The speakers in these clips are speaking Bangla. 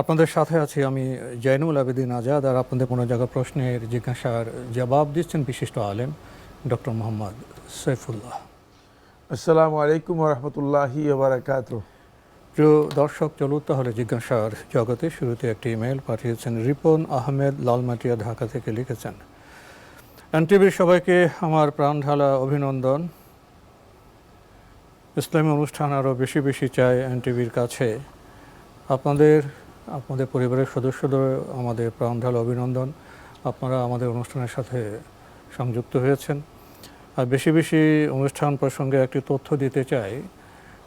আপনাদের সাথে আছি আমি জৈনুল আবেদিন আজাদ আর আপনাদের কোনো জায়গা প্রশ্নের জিজ্ঞাসার জবাব দিচ্ছেন বিশিষ্ট আলেম ডক্টর মোহাম্মদ সৈফুল্লাহ। আসসালামু আলাইকুম রহমতুল্লাহি বারাকাত প্রিয় দর্শক চলুন তাহলে জিজ্ঞাসার জগতে শুরুতে একটি ইমেল পাঠিয়েছেন রিপন আহমেদ লালমাটিয়া ঢাকা থেকে লিখেছেন। এনটিভির সবাইকে আমার প্রাণ ঢালা অভিনন্দন। ইসলামী অনুষ্ঠান আরও বেশি বেশি চাই এনটিভির কাছে। আপনাদের আপনাদের পরিবারের সদস্যদের আমাদের প্রাণ ঢালা অভিনন্দন। আপনারা আমাদের অনুষ্ঠানের সাথে সংযুক্ত হয়েছেন। আর বেশি বেশি অনুষ্ঠান প্রসঙ্গে একটি তথ্য দিতে চাই।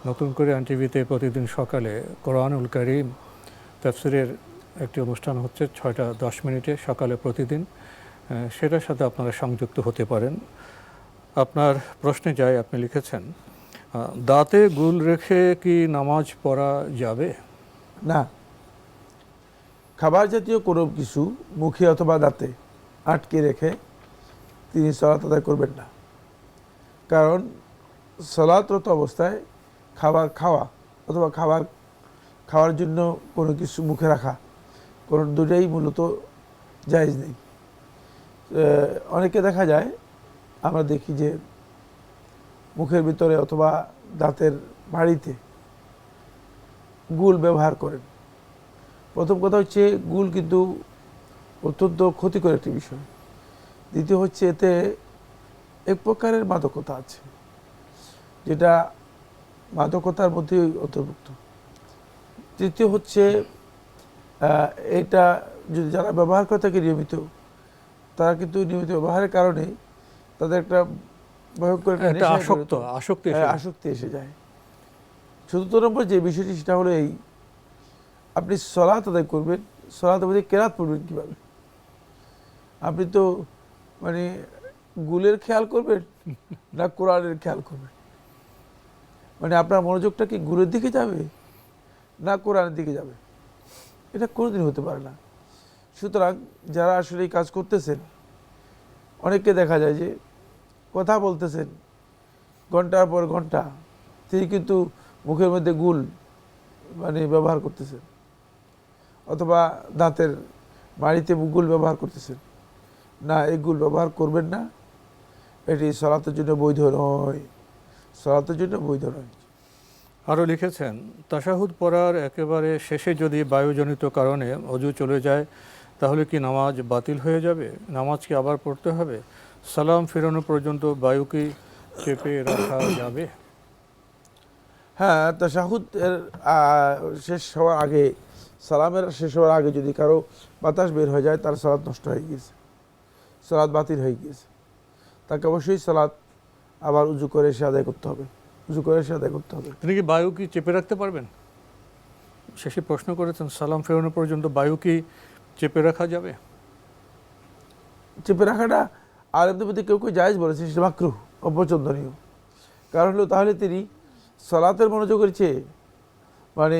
নতুন করে এনটিভিতে প্রতিদিন সকালে কোরআনুল করিম তাফসিরের একটি অনুষ্ঠান হচ্ছে ছয়টা দশ মিনিটে সকালে প্রতিদিন। সেটার সাথে আপনারা সংযুক্ত হতে পারেন। আপনার প্রশ্নে যাই আপনি লিখেছেন দাঁতে গুল রেখে কি নামাজ পড়া যাবে? না। খাবার জাতীয় কোনো কিছু মুখে অথবা দাঁতে আটকে রেখে তিনি সলাত আদায় করবেন না। কারণ সলাতরত অবস্থায় খাবার খাওয়া অথবা খাবার খাওয়ার জন্য কোনো কিছু মুখে রাখা কোনো দুটাই মূলত জায়জ নেই। অনেকে দেখা যায়, আমরা দেখি যে মুখের ভিতরে অথবা দাঁতের বাড়িতে গুল ব্যবহার করেন। প্রথম কথা হচ্ছে গুল কিন্তু অত্যন্ত ক্ষতিকর একটি বিষয়। দ্বিতীয় হচ্ছে এতে এক প্রকারের মাদকতা আছে যেটা মাদকতার মধ্যে অন্তর্ভুক্ত। তৃতীয় হচ্ছে এটা যদি যারা ব্যবহার করে থাকে নিয়মিত তারা কিন্তু নিয়মিত ব্যবহারের কারণে তাদের একটা ভয়ঙ্কর আসক্ত আসক্তি হ্যাঁ, আসক্তি এসে যায়। চতুর্থ নম্বর যে বিষয়টি সেটা হলো এই আপনি সলাত আদায় করবেন, সলাত মধ্যে কেরাত পড়বেন কীভাবে? আপনি তো মানে গুলের খেয়াল করবেন না কোরআনের খেয়াল করবেন? মানে আপনার মনোযোগটা কি গুলের দিকে যাবে না কোরআনের দিকে যাবে? এটা কোনোদিন হতে পারে না। সুতরাং যারা আসলে এই কাজ করতেছেন, অনেককে দেখা যায় যে কথা বলতেছেন ঘণ্টার পর ঘণ্টা, তিনি কিন্তু মুখের মধ্যে গুল মানে ব্যবহার করতেছেন। অথবা দাঁতের বাড়িতে গুল ব্যবহার করতেছেন। না এই গুল ব্যবহার করবেন না। এটি সলাতের জন্য বৈধ নয়। সলাতের জন্য বৈধ নয়। আরও লিখেছেন তাশাহুদ পড়ার একেবারে শেষে যদি বায়ুজনিত কারণে অজু চলে যায় তাহলে কি নামাজ বাতিল হয়ে যাবে? নামাজ কি আবার পড়তে হবে? সালাম ফেরানো পর্যন্ত বায়ু কি চেপে রাখা যাবে? হ্যাঁ তাশাহুদ এর শেষ হওয়ার আগে সালামের শেষ হওয়ার আগে যদি কারও বাতাস বের হয়ে যায় তার সালাদ নষ্ট হয়ে গিয়েছে। সালাদ বাতিল হয়ে গিয়েছে। তাকে অবশ্যই সালাদ আবার উজু করে এসে আদায় করতে হবে। উজু করে এসে আদায় করতে হবে। তিনি কি বায়ু কি চেপে রাখতে পারবেন? শেষে প্রশ্ন করেছেন সালাম ফেরানো পর্যন্ত বায়ু কি চেপে রাখা যাবে? চেপে রাখাটা আলেমদের মধ্যে কেউ কেউ জায়েজ বলেছে সেটা মাকরুহ অপছন্দনীয়। কারণ হলো তাহলে তিনি সলাতের মনোযোগের চেয়ে মানে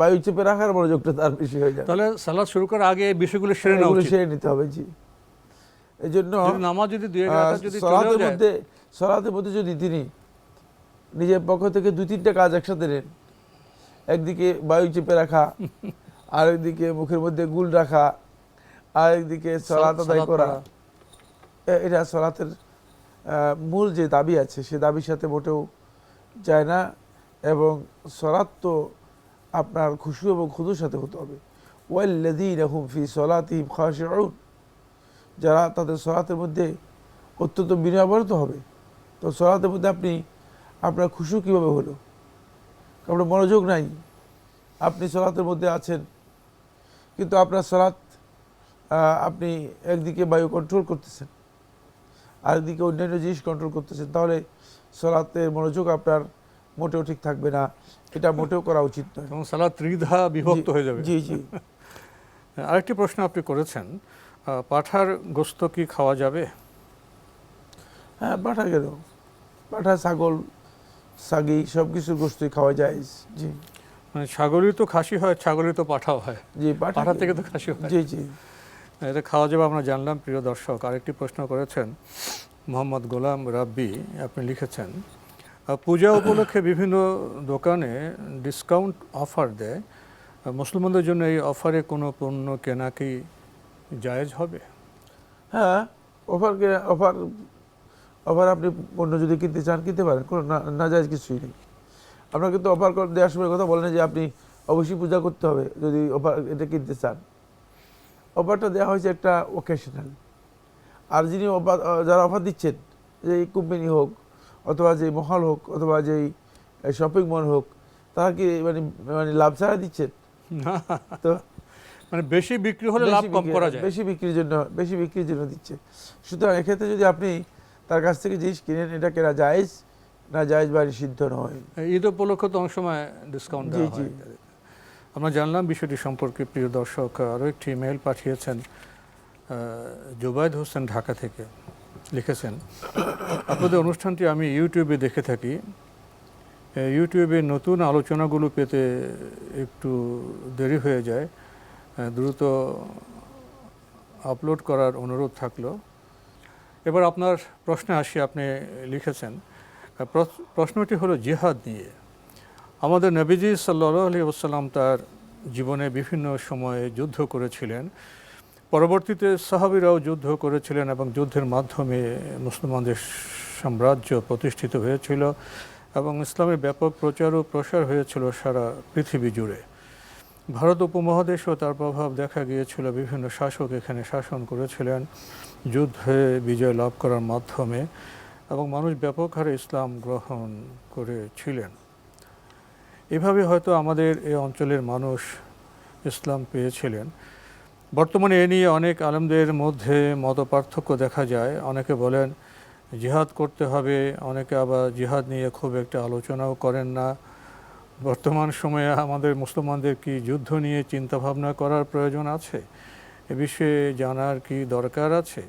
বায়ু চেপে রাখার মনোযোগটা তার বেশি হয়ে যায়। তাহলে সালাদ শুরু করার আগে বিষয়গুলো সেরে নেওয়া সেরে নিতে হবে জি। এই জন্য নামাজ যদি দুই যদি সলাতের মধ্যে সলাতের মধ্যে যদি তিনি নিজের পক্ষ থেকে দুই তিনটা কাজ একসাথে নেন একদিকে বায়ু চেপে রাখা আরেকদিকে মুখের মধ্যে গুল রাখা আরেকদিকে সলাত আদায় করা। এটা সলাতের মূল যে দাবি আছে সে দাবির সাথে মোটেও যায় না। এবং সলাৎ তো আপনার খুশু এবং খুদুর সাথে হতে হবে। ওয়াল্লাযীনা হুম ফি সলাতিহিম খাশিউন। যারা তাদের সলাতের মধ্যে অত্যন্ত বিনয়াবরত হবে, তো সলাতের মধ্যে আপনি, আপনার খুশু কীভাবে হলো? আপনার মনোযোগ নাই। আপনি সলাতের মধ্যে আছেন, কিন্তু আপনার সলাৎ আপনি একদিকে বায়ু কন্ট্রোল করতেছেন, আরেকদিকে অন্যান্য জিনিস কন্ট্রোল করতেছেন, তাহলে সলাতের মনোযোগ আপনার মোটেও ঠিক থাকবে না। এটা মোটেও করা উচিত নয়। এবং সালাদ ত্রিধা বিভক্ত হয়ে যাবে। জি জি। আরেকটি প্রশ্ন আপনি করেছেন পাঠার গোস্ত কি খাওয়া যাবে? হ্যাঁ পাঠা গেল পাঠা ছাগল সাগি সব কিছুর গোষ্ঠী খাওয়া যায়। জি। মানে ছাগলই তো খাসি হয় ছাগলই তো পাঠাও হয়। জি পাঠা থেকে তো খাসি হয়। জি জি। এটা খাওয়া যাবে আমরা জানলাম প্রিয় দর্শক। আরেকটি প্রশ্ন করেছেন মোহাম্মদ গোলাম রাব্বি আপনি লিখেছেন পূজা উপলক্ষে বিভিন্ন দোকানে ডিসকাউন্ট অফার দেয়। মুসলমানদের জন্য এই অফারে কোনো পণ্য কেনা কি জায়েজ হবে? হ্যাঁ অফার অফার অফার আপনি পণ্য যদি কিনতে চান, কিনতে পারেন, কোনো না যায় কিছুই নেই। আপনার কিন্তু অফার দেওয়ার সময় কথা বলেন যে আপনি অবশ্যই পূজা করতে হবে যদি অফার এটা কিনতে চান। অফারটা দেওয়া হয়েছে একটা ওকেশনাল আর যিনি অফার যারা অফার দিচ্ছেন, যে কোম্পানি হোক অথবা যে মহল হোক অথবা যেই শপিং মল হোক তারা কি মানে মানে লাভ ছাড়া দিচ্ছেন তো মানে বেশি বিক্রি হলে লাভ কম করা যায়। বেশি বিক্রির জন্য বেশি বিক্রির জন্য দিচ্ছে। সুতরাং এক্ষেত্রে যদি আপনি তার কাছ থেকে জিনিস কিনেন এটা কেনা জায়েজ না জায়েজ বা নিষিদ্ধ নয়। ঈদ উপলক্ষে তো অনেক সময় ডিসকাউন্ট দেওয়া হয়। আমরা জানলাম বিষয়টি সম্পর্কে প্রিয় দর্শক আরও একটি মেল পাঠিয়েছেন আহ, জুবাইদ হোসেন ঢাকা থেকে। লিখেছেন। আপনাদের অনুষ্ঠানটি আমি ইউটিউবে দেখে থাকি। ইউটিউবে নতুন আলোচনাগুলো পেতে একটু দেরি হয়ে যায়। দ্রুত আপলোড করার অনুরোধ থাকল। এবার আপনার প্রশ্নে আসি, আপনি লিখেছেন প্রশ্নটি হলো জিহাদ নিয়ে। আমাদের নবীজি সাল্লাহ আলী তার জীবনে বিভিন্ন সময়ে যুদ্ধ করেছিলেন। পরবর্তীতে সাহাবিরাও যুদ্ধ করেছিলেন এবং যুদ্ধের মাধ্যমে মুসলমানদের সাম্রাজ্য প্রতিষ্ঠিত হয়েছিল এবং ইসলামের ব্যাপক প্রচার ও প্রসার হয়েছিল সারা পৃথিবী জুড়ে। ভারত উপমহাদেশেও তার প্রভাব দেখা গিয়েছিল, বিভিন্ন শাসক এখানে শাসন করেছিলেন যুদ্ধে বিজয় লাভ করার মাধ্যমে এবং মানুষ ব্যাপক হারে ইসলাম গ্রহণ করেছিলেন। এভাবে হয়তো আমাদের এই অঞ্চলের মানুষ ইসলাম পেয়েছিলেন। বর্তমানে এ নিয়ে অনেক আলেমদের মধ্যে মত পার্থক্য দেখা যায়। অনেকে বলেন, জিহাদ করতে হবে। অনেকে আবার জিহাদ নিয়ে খুব একটা আলোচনাও করেন না। বর্তমান সময়ে আমাদের মুসলমানদের কি যুদ্ধ নিয়ে চিন্তা ভাবনা করার প্রয়োজন আছে? এ বিষয়ে জানার কি দরকার আছে?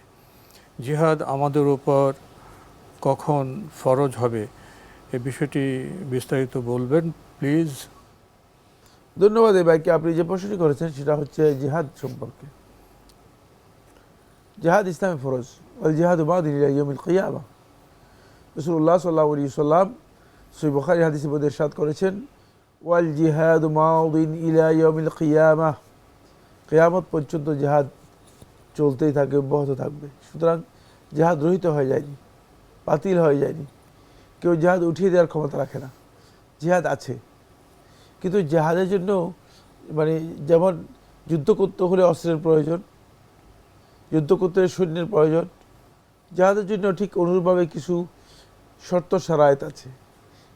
জিহাদ আমাদের উপর কখন ফরজ হবে? এ বিষয়টি বিস্তারিত বলবেন, প্লিজ। ধন্যবাদ এই ভাইকে। আপনি যে প্রশ্নটি করেছেন, সেটা হচ্ছে জিহাদ সম্পর্কে। জিহাদ ইসলামী ফরজ। ওয়াল জিহাদ ইয়াউমিল কিয়ামা রাসূলুল্লাহ সাল্লাল্লাহু আলাইহি সাল্লাম সহিহ বুখারী হাদিসে মধ্যে ইরশাদ করেছেন, ওয়াল জিহাদ মাদিন ইলা ইয়াউমিল কিয়ামা কিয়ামত পর্যন্ত জিহাদ চলতেই থাকবে, অব্যাহত থাকবে। সুতরাং জিহাদ রহিত হয়ে যায়নি, বাতিল হয়ে যায়নি। কেউ জিহাদ উঠিয়ে দেওয়ার ক্ষমতা রাখে না। জিহাদ আছে। কিন্তু জেহাদের জন্য মানে যেমন যুদ্ধ করতে হলে অস্ত্রের প্রয়োজন, যুদ্ধ করতে হলে সৈন্যের প্রয়োজন, জেহাদের জন্য ঠিক অনুরূপভাবে কিছু শর্ত সারায়ত আছে,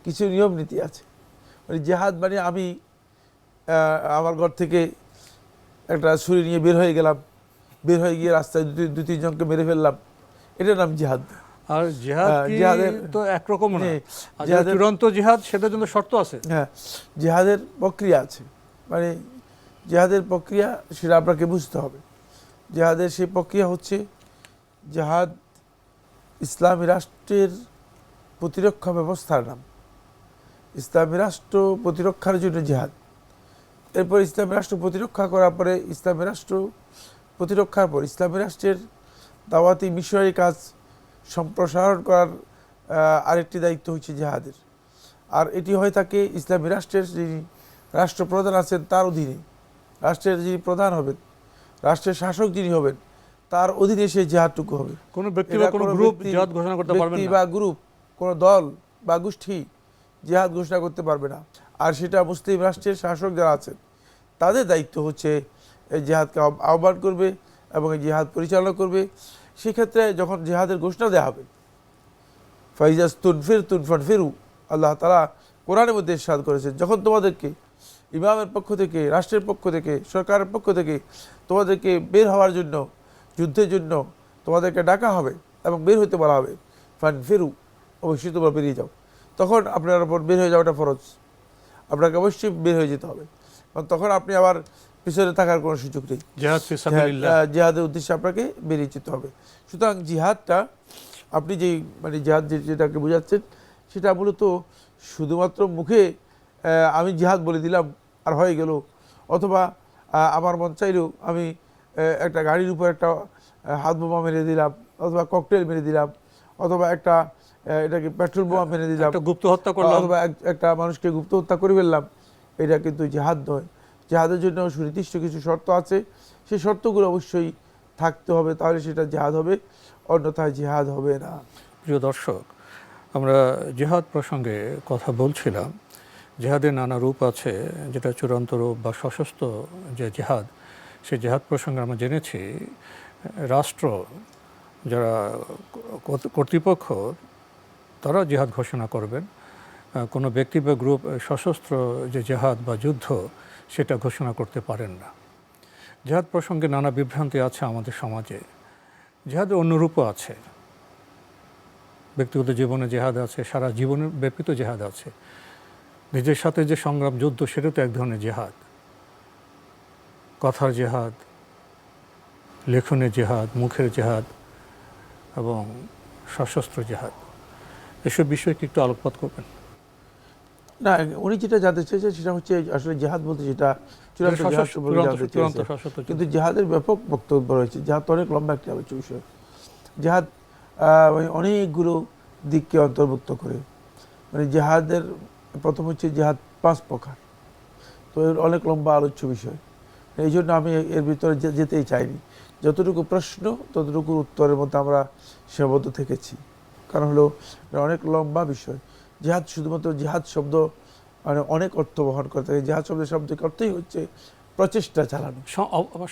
কিছু নিয়ম নীতি আছে। মানে জেহাদ মানে আমি আমার ঘর থেকে একটা ছুরি নিয়ে বের হয়ে গেলাম, বের হয়ে গিয়ে রাস্তায় দু দু তিনজনকে মেরে ফেললাম। এটার নাম জিহাদ। আর জিহাদ হ্যাঁ, জিহাদের- তো একরকম না। জিহাদের- চূড়ান্ত জিহাদ সেটার জন্য শর্ত আছে। হ্যাঁ জেহাদের প্রক্রিয়া আছে। মানে জেহাদের প্রক্রিয়া সেটা আপনাকে বুঝতে হবে। জেহাদের সেই প্রক্রিয়া হচ্ছে জেহাদ ইসলামী রাষ্ট্রের প্রতিরক্ষা ব্যবস্থার নাম। ইসলামী রাষ্ট্র প্রতিরক্ষার জন্য জেহাদ। এরপর ইসলামী রাষ্ট্র প্রতিরক্ষা করার পরে ইসলামী রাষ্ট্র প্রতিরক্ষার পর ইসলামী রাষ্ট্রের দাওয়াতি মিশনারি কাজ সম্প্রসারণ করার আরেকটি দায়িত্ব হচ্ছে জেহাদের। আর এটি হয়ে থাকে ইসলামী রাষ্ট্রের যিনি রাষ্ট্রপ্রধান আছেন তার অধীনে। রাষ্ট্রের যিনি প্রধান হবেন রাষ্ট্রের শাসক যিনি হবেন তার অধীনে সেই জেহাদটুকু হবে। কোনো ব্যক্তি বা কোনো গ্রুপ জিহাদ ঘোষণা করতে পারবে ব্যক্তি না। বা গ্রুপ কোনো দল বা গোষ্ঠী জেহাদ ঘোষণা করতে পারবে না। আর সেটা মুসলিম রাষ্ট্রের শাসক যারা আছেন তাদের দায়িত্ব হচ্ছে এই জেহাদকে আহ্ব- আহ্বান করবে এবং এই জেহাদ পরিচালনা করবে। সেক্ষেত্রে যখন জেহাদের ঘোষণা দেওয়া হবে ফাইজাজ তুনফির তুনফান ফিরু আল্লাহ তালা কোরআনের মধ্যে সাদ করেছেন, যখন তোমাদেরকে ইমামের পক্ষ থেকে, রাষ্ট্রের পক্ষ থেকে, সরকারের পক্ষ থেকে তোমাদেরকে বের হওয়ার জন্য, যুদ্ধের জন্য তোমাদেরকে ডাকা হবে এবং বের হতে বলা হবে ফান ফিরু অবশ্যই তোমরা বেরিয়ে যাও। তখন আপনার ওপর বের হয়ে যাওয়াটা ফরজ। আপনাকে অবশ্যই বের হয়ে যেতে হবে। কারণ তখন আপনি আবার পিছনে থাকার কোনো সুযোগ নেই। জিহাদের উদ্দেশ্যে আপনাকে বেরিয়ে যেতে হবে। সুতরাং জিহাদটা আপনি যেই মানে জিহাদ যেটাকে বোঝাচ্ছেন সেটা মূলত শুধুমাত্র মুখে আমি জিহাদ বলে দিলাম আর হয়ে গেল। অথবা আমার মন চাইলেও আমি একটা গাড়ির উপর একটা হাত বোমা মেরে দিলাম অথবা ককটেল মেরে দিলাম অথবা একটা এটাকে পেট্রোল বোমা মেরে দিলাম একটা গুপ্ত হত্যা করলাম। অথবা এক- একটা মানুষকে গুপ্ত হত্যা করে ফেললাম। এটা কিন্তু জেহাদ নয়। জেহাদের জন্য সুনির্দিষ্ট কিছু শর্ত আছে। সেই শর্তগুলো অবশ্যই থাকতে হবে, তাহলে সেটা জেহাদ হবে, অন্যথায় জেহাদ হবে না। প্রিয় দর্শক, আমরা জেহাদ প্রসঙ্গে কথা বলছিলাম। জেহাদের নানা রূপ আছে, যেটা চূড়ান্ত রূপ বা সশস্ত্র যে জেহাদ, সেই জেহাদ প্রসঙ্গে আমরা জেনেছি। রাষ্ট্র যারা কর্তৃপক্ষ, তারা জেহাদ ঘোষণা করবেন। কোনো ব্যক্তি বা গ্রুপ সশস্ত্র যে জেহাদ বা যুদ্ধ সেটা ঘোষণা করতে পারেন না। জেহাদ প্রসঙ্গে নানা বিভ্রান্তি আছে আমাদের সমাজে। জেহাদের অন্য রূপও আছে। ব্যক্তিগত জীবনে জেহাদ আছে, সারা জীবনের ব্যাপিত জেহাদ আছে। নিজের সাথে যে সংগ্রাম, যুদ্ধ, সেটা তো এক ধরনের জেহাদ। কথার জেহাদ, লেখনের জেহাদ, মুখের জেহাদ এবং সশস্ত্র জেহাদ। এসব বিষয়ে কি একটু আলোকপাত করবেন। না উনি যেটা জানতে চেয়েছেন সেটা হচ্ছে আসলে জেহাদ বলতে যেটা। কিন্তু জেহাদের ব্যাপক বক্তব্য রয়েছে। জেহাদ অনেক লম্বা একটি আলোচ্য বিষয়। জেহাদ অনেকগুলো দিককে অন্তর্ভুক্ত করে। মানে জেহাদের প্রথম হচ্ছে জেহাদ পাঁচ প্রকার। তো এর অনেক লম্বা আলোচ্য বিষয়। এই জন্য আমি এর ভিতরে যেতেই চাইনি। যতটুকু প্রশ্ন ততটুকু উত্তরের মধ্যে আমরা সীমাবদ্ধ থেকেছি। কারণ হলো এটা অনেক লম্বা বিষয়। জেহাদ শুধুমাত্র জেহাদ শব্দ মানে অনেক অর্থ বহন করে থাকে। জেহাদ শব্দের শব্দের অর্থই হচ্ছে প্রচেষ্টা চালানো।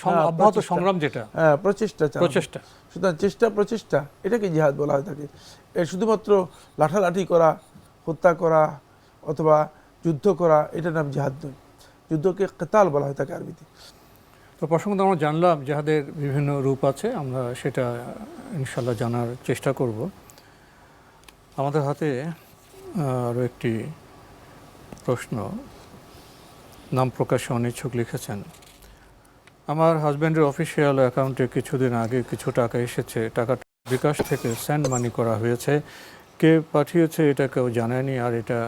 হ্যাঁ, অব্যাহত সংগ্রাম যেটা। হ্যাঁ প্রচেষ্টা চালানো। প্রচেষ্টা। সুতরাং চেষ্টা প্রচেষ্টা এটাকে জিহাদ বলা হয়ে থাকে শুধুমাত্র লাঠালাঠি করা হত্যা করা অথবা যুদ্ধ করা এটার নাম জিহাদ নয়। যুদ্ধকে কেতাল বলা হয়ে থাকে আরবিতে। তো প্রসঙ্গত আমরা জানলাম যাহাদের বিভিন্ন রূপ আছে আমরা সেটা ইনশাল্লাহ জানার চেষ্টা করব। আমাদের হাতে আরও একটি প্রশ্ন, নাম প্রকাশে অনিচ্ছুক লিখেছেন, আমার হাজব্যান্ডের অফিসিয়াল অ্যাকাউন্টে কিছুদিন আগে কিছু টাকা এসেছে, টাকাটা বিকাশ থেকে স্যান্ড মানি করা হয়েছে, কে পাঠিয়েছে এটা কেউ জানায়নি আর এটা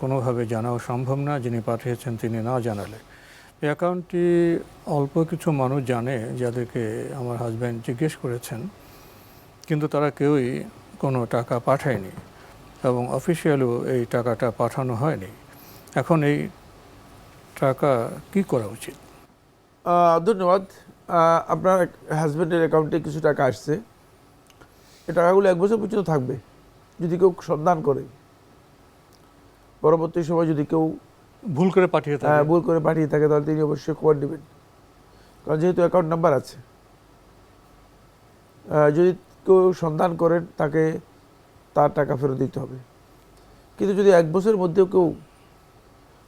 কোনোভাবে জানাও সম্ভব না, যিনি পাঠিয়েছেন তিনি না জানালে। এই অ্যাকাউন্টটি অল্প কিছু মানুষ জানে যাদেরকে আমার হাজব্যান্ড জিজ্ঞেস করেছেন, কিন্তু তারা কেউই কোনো টাকা পাঠায়নি। এবং অফিসিয়ালও এই টাকাটা পাঠানো হয়নি। এখন এই টাকা কি করা উচিত? ধন্যবাদ। আপনার হাজব্যান্ডের অ্যাকাউন্টে কিছু টাকা আসছে। এই টাকাগুলো এক বছর পর্যন্ত থাকবে যদি কেউ সন্ধান করে। পরবর্তী সময় যদি কেউ ভুল করে পাঠিয়ে থাকে। ভুল করে পাঠিয়ে থাকে তাহলে তিনি অবশ্যই খবর নেবেন। কারণ যেহেতু অ্যাকাউন্ট নাম্বার আছে। যদি কেউ সন্ধান করেন তাকে তার টাকা ফেরত দিতে হবে। কিন্তু যদি এক বছরের মধ্যেও কেউ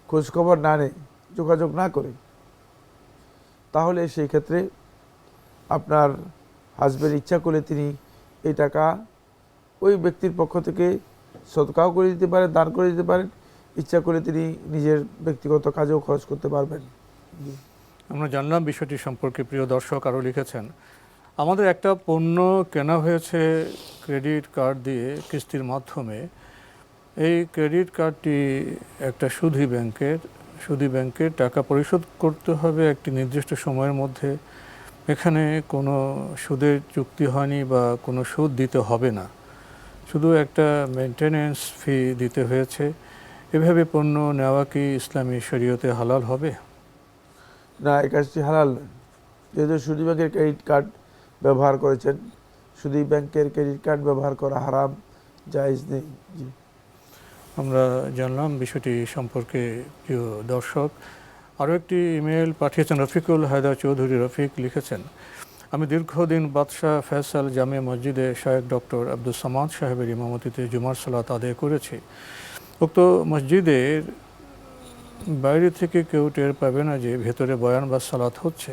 খোঁজখবর না নেয়, যোগাযোগ না করে, তাহলে সেই ক্ষেত্রে আপনার হাজব্যান্ড ইচ্ছা করলে তিনি এই টাকা ওই ব্যক্তির পক্ষ থেকে সৎকাও করে দিতে পারেন, দান করে দিতে পারেন। ইচ্ছা করে তিনি নিজের ব্যক্তিগত কাজেও খরচ করতে পারবেন। আমরা জানলাম বিষয়টি সম্পর্কে প্রিয় দর্শক আরও লিখেছেন আমাদের একটা পণ্য কেনা হয়েছে ক্রেডিট কার্ড দিয়ে কিস্তির মাধ্যমে। এই ক্রেডিট কার্ডটি একটা সুধী ব্যাংকের সুধী ব্যাংকের টাকা পরিশোধ করতে হবে একটি নির্দিষ্ট সময়ের মধ্যে। এখানে কোনো সুদের চুক্তি হয়নি বা কোনো সুদ দিতে হবে না। শুধু একটা মেনটেনেন্স ফি দিতে হয়েছে। এভাবে পণ্য নেওয়া কি ইসলামী শরীয়তে হালাল হবে? না, এই কাজটি হালাল। যেহেতু সুদী ব্যাংকের ক্রেডিট কার্ড ব্যবহার করেছেন। সুদী ব্যাংকের ক্রেডিট কার্ড ব্যবহার করা হারাম, জায়েজ নেই। জি। আমরা জানলাম বিষয়টি সম্পর্কে প্রিয় দর্শক। আরও একটি ইমেল পাঠিয়েছেন রফিকুল হায়দার চৌধুরী রফিক, লিখেছেন, আমি দীর্ঘদিন বাদশাহ ফয়সাল জামিয়া মসজিদে শায়েক ডক্টর আব্দুল সামাদ সাহেবের ইমামতিতে জুমার সালাত আদায় করেছি। উক্ত মসজিদের বাইরে থেকে কেউ টের পাবে না যে ভেতরে বয়ান বা সালাত হচ্ছে।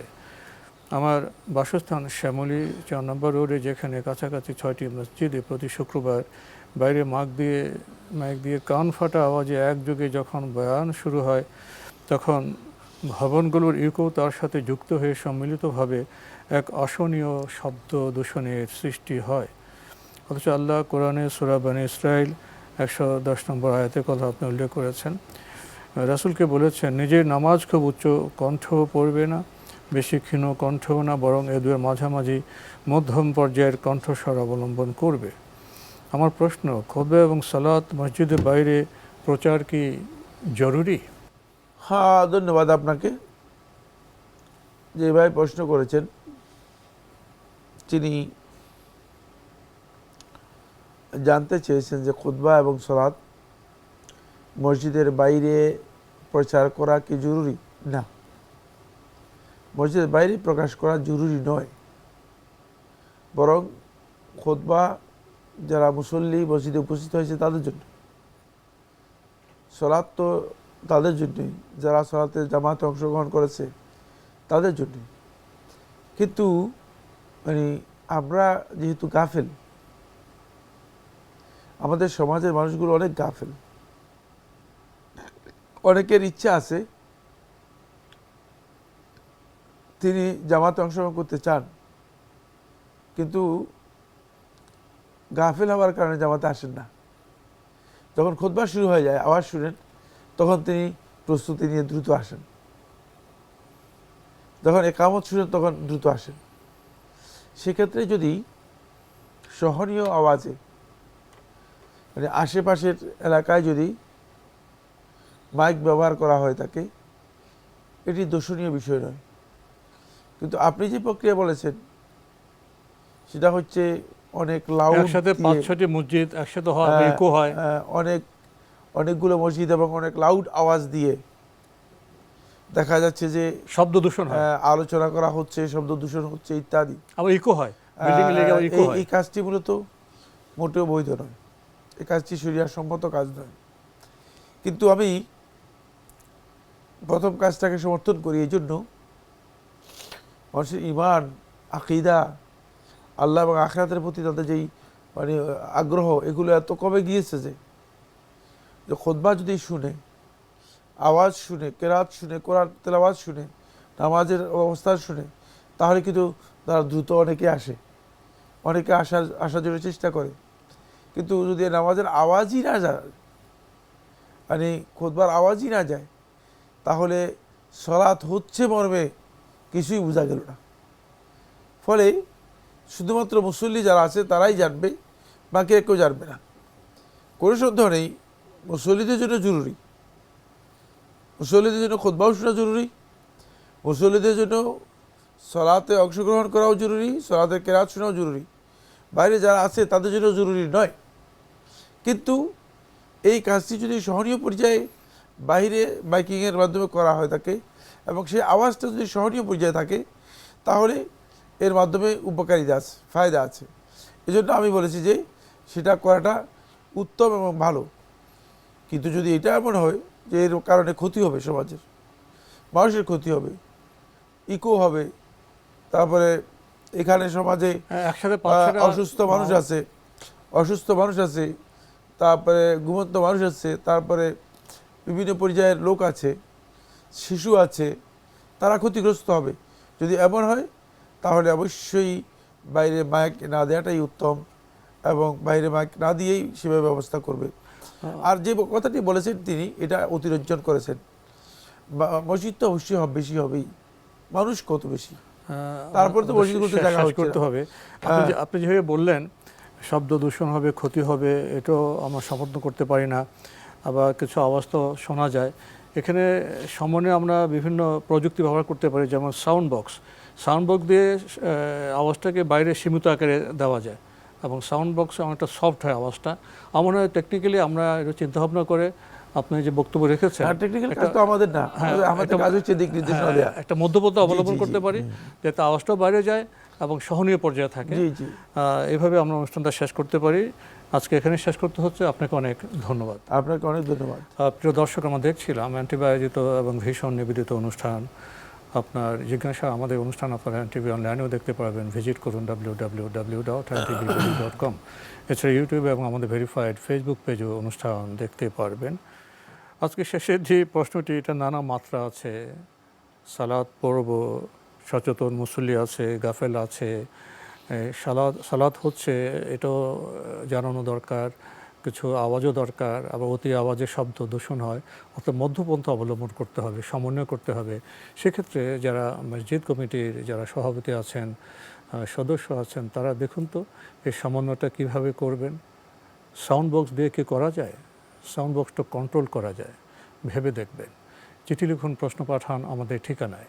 আমার বাসস্থান শ্যামলী চার নম্বর রোডে, যেখানে কাছাকাছি ছয়টি মসজিদে প্রতি শুক্রবার বাইরে মাইক দিয়ে মাইক দিয়ে কান ফাটা আওয়াজে একযোগে যখন বয়ান শুরু হয়, তখন ভবনগুলোর ইকো তার সাথে যুক্ত হয়ে সম্মিলিতভাবে এক অসহনীয় শব্দ দূষণের সৃষ্টি হয়। অথচ আল্লাহ কোরআনে সুরা বানী ইসরায়েল একশো দশ নম্বর আয়াতের কথা আপনি উল্লেখ করেছেন। রাসুলকে বলেছেন, নিজের নামাজ খুব উচ্চ কণ্ঠ পড়বে না। বেশি ক্ষীণ কণ্ঠও না বরং এ দুয়ের মাঝামাঝি মধ্যম পর্যায়ের কণ্ঠস্বর অবলম্বন করবে। আমার প্রশ্ন খোদবে এবং সালাত মসজিদের বাইরে প্রচার কি জরুরি? হ্যাঁ ধন্যবাদ আপনাকে যে ভাই প্রশ্ন করেছেন। তিনি জানতে চেয়েছেন যে খুতবা এবং সলাৎ মসজিদের বাইরে প্রচার করা কি জরুরি? না। মসজিদের বাইরে প্রকাশ করা জরুরি নয়। বরং খুতবা যারা মুসল্লি মসজিদে উপস্থিত হয়েছে তাদের জন্য। সলাৎ তো তাদের জন্যই। যারা সলাতে জামাতে অংশগ্রহণ করেছে তাদের জন্যই। কিন্তু মানে আমরা যেহেতু গাফেল, আমাদের সমাজের মানুষগুলো অনেক গাফেল। অনেকের ইচ্ছা আছে তিনি জামাতে অংশগ্রহণ করতে চান, কিন্তু গাফেল হওয়ার কারণে জামাতে আসেন না। যখন খোদবা শুরু হয়ে যায়, আওয়াজ শুনেন, তখন তিনি প্রস্তুতি নিয়ে দ্রুত আসেন। যখন একামত শুনেন, তখন দ্রুত আসেন। সেক্ষেত্রে যদি সহনীয় আওয়াজে মানে আশেপাশের এলাকায় যদি মাইক ব্যবহার করা হয় তাকে, এটি দোষণীয় বিষয় নয়। কিন্তু আপনি যে প্রক্রিয়া বলেছেন সেটা হচ্ছে অনেক লাউড একসাথে পাঁচ ছয়টি মসজিদ একসাথে হয় হ্যাঁ, ইকো হয়। হ্যাঁ, অনেক অনেকগুলো মসজিদ এবং অনেক লাউড আওয়াজ দিয়ে দেখা যাচ্ছে যে শব্দ দূষণ হয়। আলোচনা করা হচ্ছে শব্দ দূষণ হচ্ছে ইত্যাদি। আবার ইকো হয় এই- হয়। এই কাজটি মূলত মোটেও বৈধ নয়। এই কাজটি শরিয়া সম্মত কাজ নয়। কিন্তু আমি প্রথম কাজটাকে সমর্থন করি এই জন্য মানুষের ইমান আকিদা, আল্লাহ এবং আখরাতের প্রতি তাদের যেই মানে আগ্রহ, এগুলো এত কমে গিয়েছে যে যে খোদবা যদি শুনে, আওয়াজ শুনে, কেরাত শুনে, কোরআন তেলাওয়াজ শুনে, নামাজের অবস্থান শুনে, তাহলে কিন্তু তারা দ্রুত অনেকে আসে। অনেকে আসার আসার জন্য চেষ্টা করে। কিন্তু যদি নামাজের আওয়াজই না যায় মানে খোদবার আওয়াজই না যায়, তাহলে সলাৎ হচ্ছে মর্মে কিছুই বোঝা গেল না। ফলে শুধুমাত্র মুসল্লি যারা আছে, তারাই জানবে, বাকি কেউ জানবে না। কোনো সন্দেহ নেই, মুসল্লিদের জন্য জরুরি। মুসল্লিদের জন্য খোদবাও শোনা জরুরি। মুসল্লিদের জন্য সলাতে অংশগ্রহণ করাও জরুরি, সলাতে কেরাত শোনাও জরুরি। বাইরে যারা আছে, তাদের জন্য জরুরি নয়। কিন্তু এই কাজটি যদি সহনীয় পর্যায়ে বাইরে বাইকিংয়ের মাধ্যমে করা হয় থাকে এবং সেই আওয়াজটা যদি সহনীয় পর্যায়ে থাকে তাহলে এর মাধ্যমে উপকারিতা আছে ফায়দা আছে। এজন্য আমি বলেছি যে সেটা করাটা উত্তম এবং ভালো। কিন্তু যদি এটা এমন হয় যে এর কারণে ক্ষতি হবে সমাজের মানুষের ক্ষতি হবে ইকো হবে তারপরে এখানে সমাজে হ্যাঁ, অসুস্থ মানুষ আছে অসুস্থ মানুষ আছে তারপরে ঘুমন্ত মানুষ আছে তারপরে বিভিন্ন পর্যায়ের লোক আছে শিশু আছে তারা ক্ষতিগ্রস্ত হবে। যদি এমন হয় তাহলে অবশ্যই বাইরে মাইক না দেওয়াটাই উত্তম এবং বাইরে মাইক না দিয়েই সেভাবে ব্যবস্থা করবে। আর যে কথাটি বলেছেন তিনি এটা অতিরঞ্জন করেছেন। মসজিদ তো অবশ্যই হবে বেশি হবেই। মানুষ কত বেশি? হ্যাঁ, তারপরে তো মসজিদগুলোতে শেষ- জায়গা করতে হবে। আপনি হ্যাঁ। আপনি যেভাবে বললেন শব্দ দূষণ হবে ক্ষতি হবে এটাও আমরা সমর্থন করতে পারি না। আবার কিছু আওয়াজ তো শোনা যায়। এখানে সমনে আমরা বিভিন্ন প্রযুক্তি ব্যবহার করতে পারি যেমন সাউন্ড বক্স সাউন্ড বক্স দিয়ে আওয়াজটাকে বাইরে সীমিত আকারে দেওয়া যায় এবং সাউন্ড বক্স অনেকটা সফট হয় আওয়াজটা। আমার মনে হয় টেকনিক্যালি আমরা এটা চিন্তাভাবনা করে আপনি যে বক্তব্য রেখেছেন তো আমাদের না। হ্যাঁ, আমাদের- একটা- কাজ হচ্ছে দিক নির্দেশনা হ্যাঁ, একটা মধ্যপথ অবলম্বন করতে পারি যাতে আওয়াজটাও বাইরে যায় এবং সহনীয় পর্যায়ে থাকে। এভাবে আমরা অনুষ্ঠানটা শেষ করতে পারি। আজকে এখানে শেষ করতে হচ্ছে। আপনাকে অনেক ধন্যবাদ। আপনাকে অনেক ধন্যবাদ। প্রিয় দর্শক আমরা দেখছিলাম অ্যান্টিবায়োজিত এবং ভীষণ নিবেদিত অনুষ্ঠান। আপনার জিজ্ঞাসা আমাদের অনুষ্ঠান আপনারা টিভি অনলাইনেও দেখতে পারবেন। ভিজিট করুন W W W dot dot com এছাড়া ইউটিউবে এবং আমাদের ভেরিফাইড ফেসবুক পেজেও অনুষ্ঠান দেখতে পারবেন। আজকে শেষের যে প্রশ্নটি এটা নানা মাত্রা আছে। সালাদ পড়ব সচেতন মুসল্লি আছে, গাফেল আছে সালাদ সালাদ হচ্ছে, এটাও জানানো দরকার, কিছু আওয়াজও দরকার, আবার অতি আওয়াজে শব্দ দূষণ হয়, অর্থাৎ মধ্যপন্থা অবলম্বন করতে হবে, সমন্বয় করতে হবে। সেক্ষেত্রে যারা মসজিদ কমিটির যারা সভাপতি আছেন সদস্য আছেন, তারা দেখুন তো, এই সমন্বয়টা কীভাবে করবেন? সাউন্ড বক্স দিয়ে কি করা যায়? সাউন্ড বক্সটা কন্ট্রোল করা যায়, ভেবে দেখবেন। চিঠি লিখুন, প্রশ্ন পাঠান, আমাদের ঠিকানায়।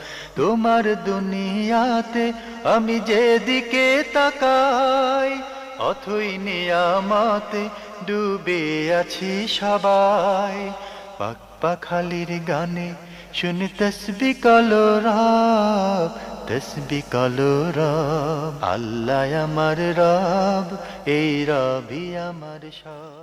তোমার দুনিয়াতে আমি যেদিকে তাকাই, অথই নিয়ামতে ডুবে আছি সবাই। পাক পাখালির গানে শুনি তসবি কলো রব, তসবি কলো রব। আল্লাহ আমার রব, এই রবি আমার সব।